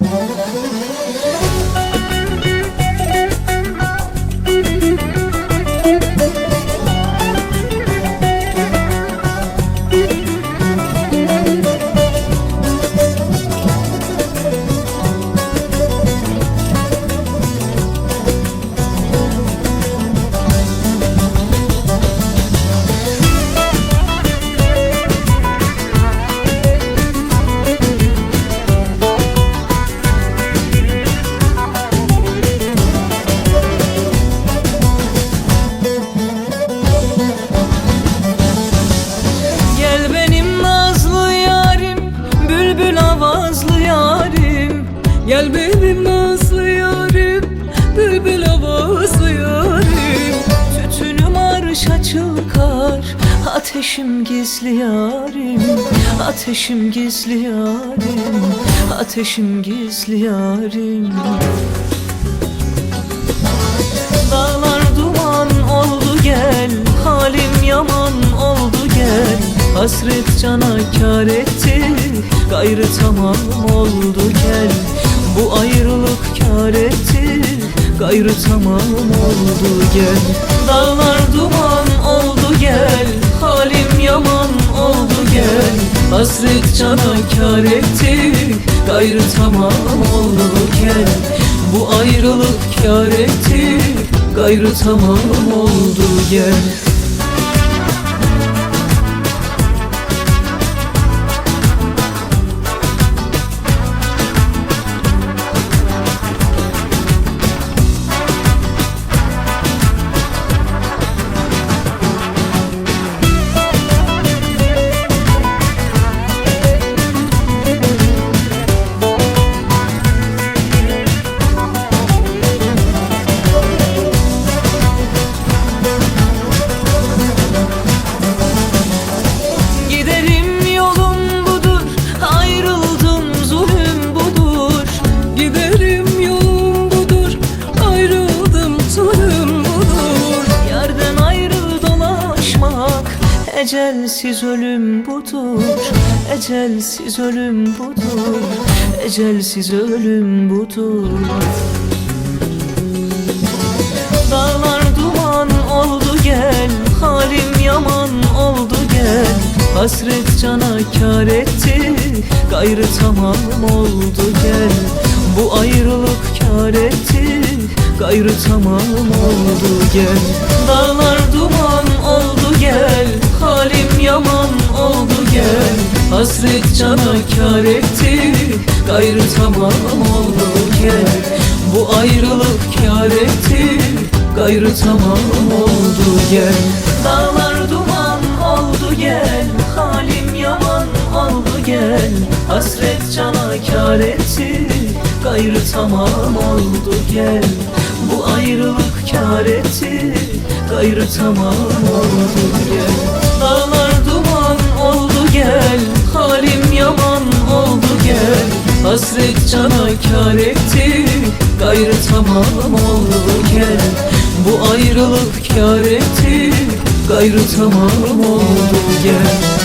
Gel benim nazlı yarim Bülbül avazlı yarim Gel benim nazlı yarim Bülbül avazlı yarim. Tütünüm arşa çıkar Ateşim gizli yarim. Ateşim gizli yarim Ateşim gizli yarim. Dağlar duman oldu gel Halim yaman oldu gel. Hasret cana kar etti Gayrı tamam oldu gel Bu ayrılık kar etti Gayrı tamam oldu gel. Dağlar duman oldu gel. Halim yaman oldu gel. Hasret cana kar etti Gayrı tamam oldu gel. Bu ayrılık kar etti Gayrı tamam oldu gel Ecelsiz ölüm budur Ecelsiz ölüm budur Ecelsiz ölüm budur. Dağlar duman oldu gel Halim yaman oldu gel. Hasret cana kar etti Gayrı tamam oldu gel. Bu ayrılık kar etti Gayrı tamam oldu gel. Dağlar duman Cana kar etti. Gayrı tamam oldu gel Bu ayrılık kar etti. Gayrı tamam oldu gel Dağlar duman oldu gel Halim yaman oldu gel Hasret cana kar etti. Gayrı tamam oldu gel Bu ayrılık kar etti. Gayrı tamam oldu gel Dağlar duman oldu gel cana kar etti. Gayrı tamam oldu gel Bu ayrılık kar etti. Gayrı tamam oldu gel